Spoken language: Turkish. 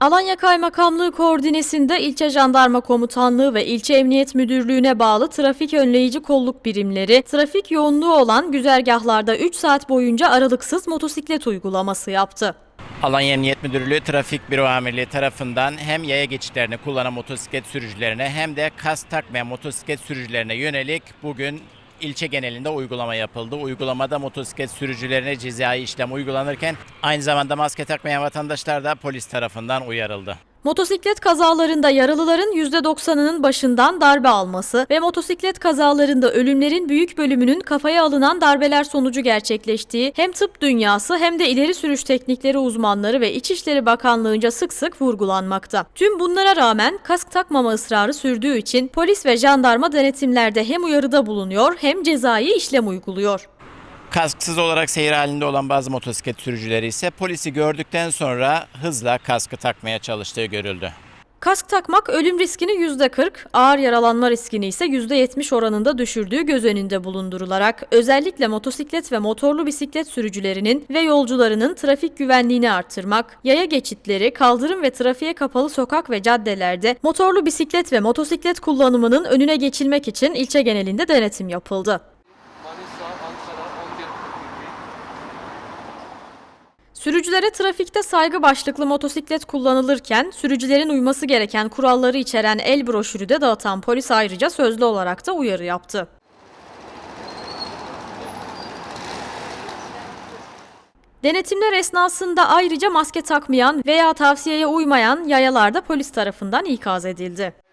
Alanya Kaymakamlığı koordinesinde ilçe jandarma komutanlığı ve ilçe emniyet müdürlüğüne bağlı trafik önleyici kolluk birimleri, trafik yoğunluğu olan güzergahlarda 3 saat boyunca aralıksız motosiklet uygulaması yaptı. Alanya Emniyet Müdürlüğü Trafik Büro Amirliği tarafından hem yaya geçitlerini kullanan motosiklet sürücülerine hem de kask takmayan motosiklet sürücülerine yönelik bugün ilçe genelinde uygulama yapıldı. Uygulamada motosiklet sürücülerine cezai işlem uygulanırken aynı zamanda maske takmayan vatandaşlar da polis tarafından uyarıldı. Motosiklet kazalarında yaralıların %90'ının başından darbe alması ve motosiklet kazalarında ölümlerin büyük bölümünün kafaya alınan darbeler sonucu gerçekleştiği hem tıp dünyası hem de ileri sürüş teknikleri uzmanları ve İçişleri Bakanlığı'nca sık sık vurgulanmakta. Tüm bunlara rağmen kask takmama ısrarı sürdüğü için polis ve jandarma denetimlerde hem uyarıda bulunuyor hem cezai işlem uyguluyor. Kasksız olarak seyir halinde olan bazı motosiklet sürücüleri ise polisi gördükten sonra hızla kaskı takmaya çalıştığı görüldü. Kask takmak ölüm riskini %40, ağır yaralanma riskini ise %70 oranında düşürdüğü göz önünde bulundurularak özellikle motosiklet ve motorlu bisiklet sürücülerinin ve yolcularının trafik güvenliğini artırmak, yaya geçitleri, kaldırım ve trafiğe kapalı sokak ve caddelerde motorlu bisiklet ve motosiklet kullanımının önüne geçilmek için ilçe genelinde denetim yapıldı. Sürücülere trafikte saygı başlıklı motosiklet kullanılırken sürücülerin uyması gereken kuralları içeren el broşürü de dağıtan polis ayrıca sözlü olarak da uyarı yaptı. Denetimler esnasında ayrıca maske takmayan veya tavsiyeye uymayan yayalar da polis tarafından ikaz edildi.